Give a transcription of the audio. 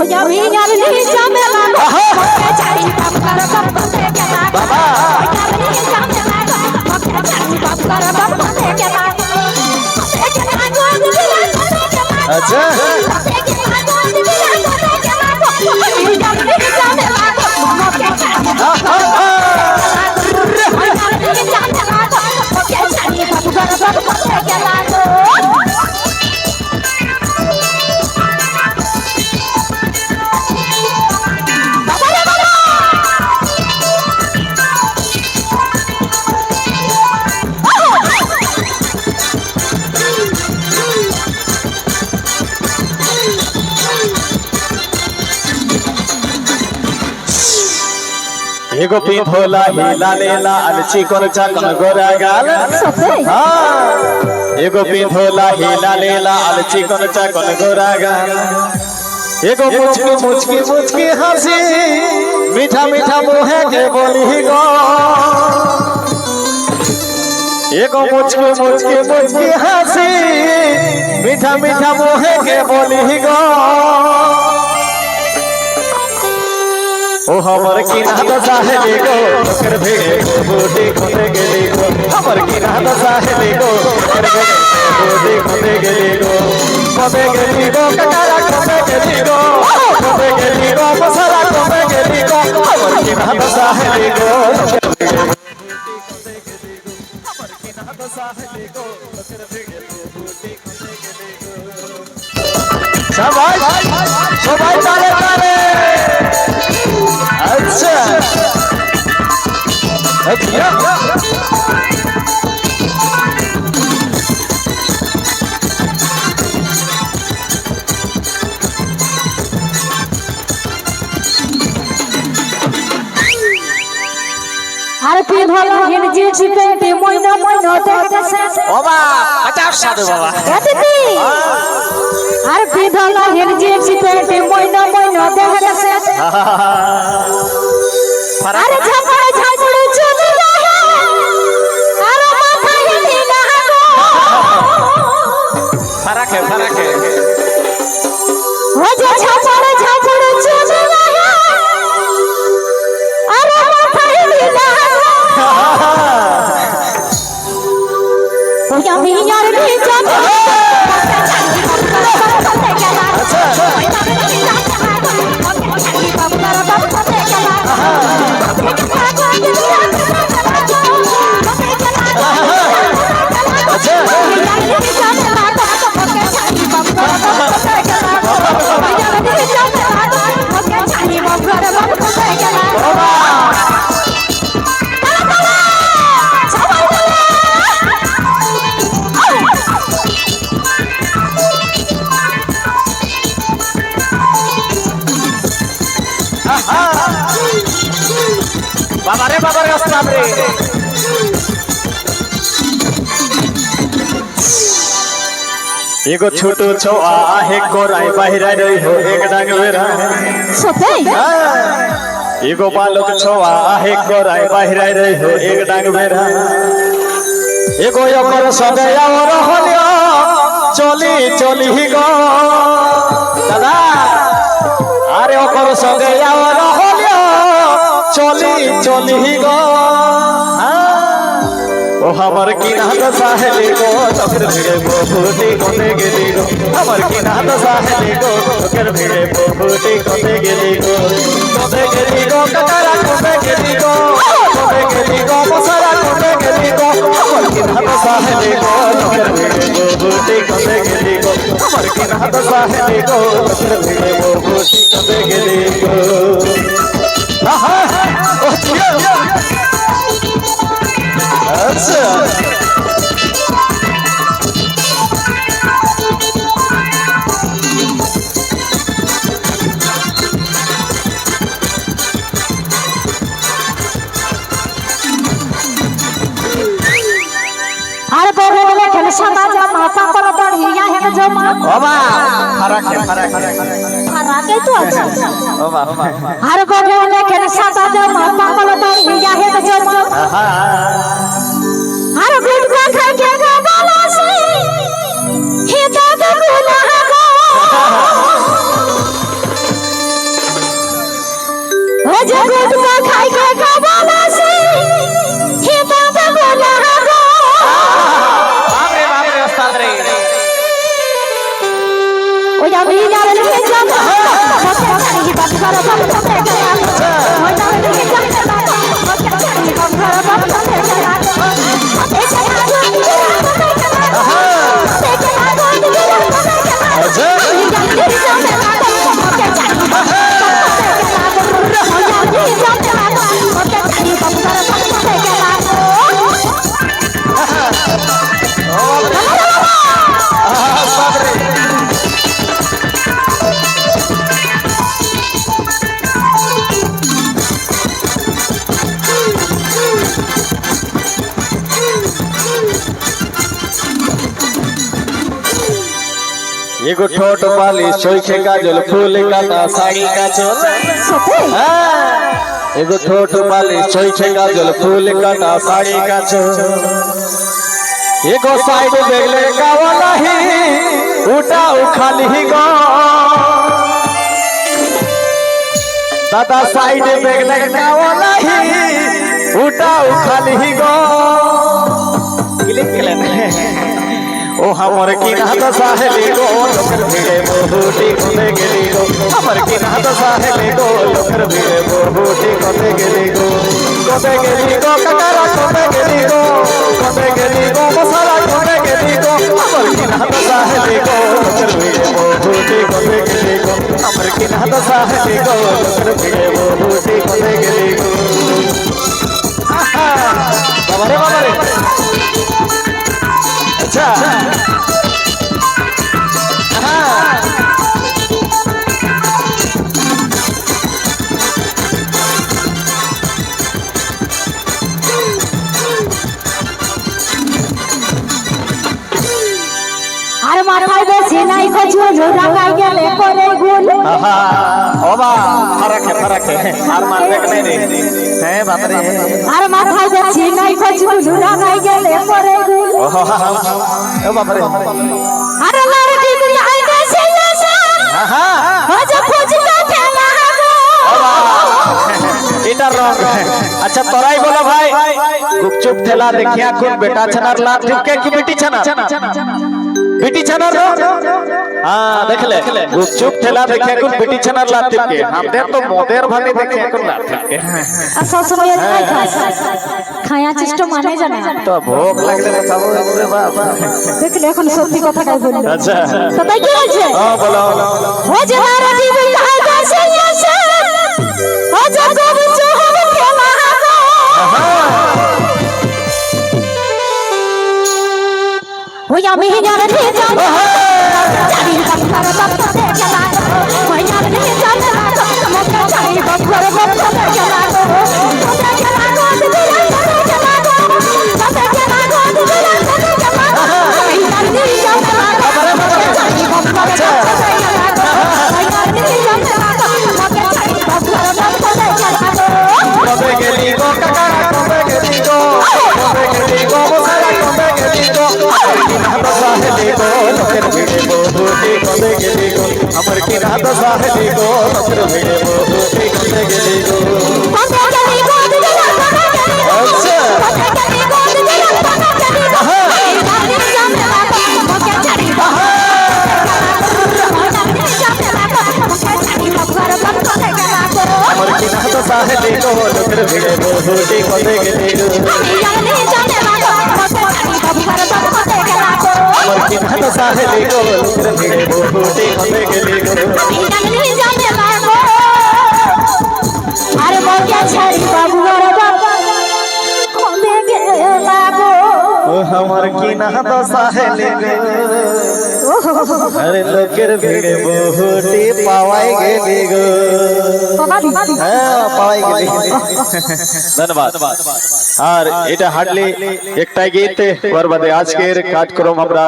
আমি আর নিচা মেলা মকে চাই বাপ কর বাপ থেকে না বাবা। ওই আমি নিচা মেলা মকে চাই বাপ কর বাপ থেকে না থেকে না গো দিলা থেকে না আচ্ছা থেকে না গোপি ধোলা হিলা লেলা আলচি কর চাকন গোরা গাল। এ গোপি ধোলা হিলা লেলা আলচি কর চাকন গোরা গাল। এগো মুচকি মুচকি মুচকি হাসি মিঠা মিঠা মুহে কে বলি গো? এগো মুচকি মুচকি মুচকি হাসি মিঠা মিঠা মুহে কে বলি গো? ओ, हमर की ना नाद है देखो। कर भेगे बोटे देखो के देखो। हमर की ना नाद है देखो। कर भेगे बोटे देखो के देखो। खोटे के देखो, कटारा खोटे के देखो। खोटे के देखो मसाला खोटे के देखो। हमर की ना तो साहे है देखो। सबाई सबाई ताले ताले। ভালো জিছি পেটে মইনা মইনা দেখতেছে বাবা পচাস সাধু বাবা। এদিকে আর তুই ভালো হিন জিছি মইনা মইনা দেখতেছে আরে ঝাপড় ফারাকে বাবারে বাবার আসলাম রে। এগো ছোট ছো আহে কোরাই বাহিরা রই হো এক ডাং বেরা সত্যি হ্যাঁ। এগো বালক ছো আহে কোরাই বাহিরা রই হো এক ডাং বেরা এগো অকর সদয় অর হলিও চলি চলি গো। দাদা আরে অকর সদয় অর চলি চলি গো। ও আমার কি নাত সাহেলি গো চক্র ভিড়ে বহুটি কোতে গেলি গো। আমার কি নাত সাহেলি গো চক্র ভিড়ে বহুটি কোতে গেলি গো। কোতে গেলি গো কাকারা কোতে গেলি গো। কোতে গেলি গো মশারা কোতে গেলি গো। আমার কি নাত সাহেলি গো চক্র ভিড়ে বহুটি কোতে গেলি গো। আমার কি নাত সাহেলি গো চক্র ভিড়ে বহুটি কোতে গেলি গো। আহা ও জিয়া আচ্ছা আর জমা। বাবা ফারাক ফারাক আগে তো আছে। আর লেখেন সাদা জামা পাপড় দাঁড়িয়ে হেন জমা আহা। আমি জানি জানি। মকে ছাড়ি বাপ এগো ঠোঁট পালি সইছে গাজল ফুল কাটা শাড়ি কাচল। এগো হ্যাঁ, ঠোঁট পালি সইছে গাজল ফুল কাটা শাড়ি কাচল। এগো সাইড দেখলে গাওয়া নাহি উঠাও খালি গো। দাদা সাইড দেখলে গাওয়া নাহি উঠাও খালি গো। ক্লিক করলেন। ओ हमर की नाद साहेली गो लोकर भिड़े बहुटी कोते गेली गो। हमर की नाद साहेली गो लोकर भिड़े बहुटी कोते गेली गो। कोते गेली गो ककरा कोते गेली गो। कोते गेली गो मसाला कोते गेली गो। हमर की नाद साहेली गो लोकर भिड़े बहुटी कोते गेली गो। हमर की नाद साहेली আচ্ছা তোরাই বলো ভাই। গুপচুপ ঠেলা দেখিয়া খুব বেটা ছানার লাভ ঢুকে কি বেটি ছানা বেটি ছানার হ্যাঁ দেখলে। গুপচুপ ঠেলা দেখিয়া কোন বেটি ছানার লাভ ঠিককে আমাদের তো মদের ভাবে দেখিয়া কোন লাভ আর সবসময় খাই খাই খায়া চেষ্ট মানে জানা তো ভোগ লাগলে তো খাব রে বাপ দেখলে এখন সত্যি কথা কাই আচ্ছা। তো তাই কি হয়েছে? হ্যাঁ বলো। খেলা ওই আমি জানি জানি জানি বাপর বাপতে গেলা ওই আমি জানি জানি বাপর বাপতে গেলা কোতে গো কোতে গেলি গো গেলি গো আচ্ছা কোতে গেলি গো জানি আমার কি নাদ সাহেলি গো লোকের ভিড়ে বহুটি কবে গেলি গো আরে আমার কি আরে লোকের ভিড়ে বহুটি পাওয়াই গেলি গো পাওয়াই গেলি ধন্যবাদ আর এটা হার্ডলি একটাই গীত বরবাদে আজকের কার্যক্রম আমরা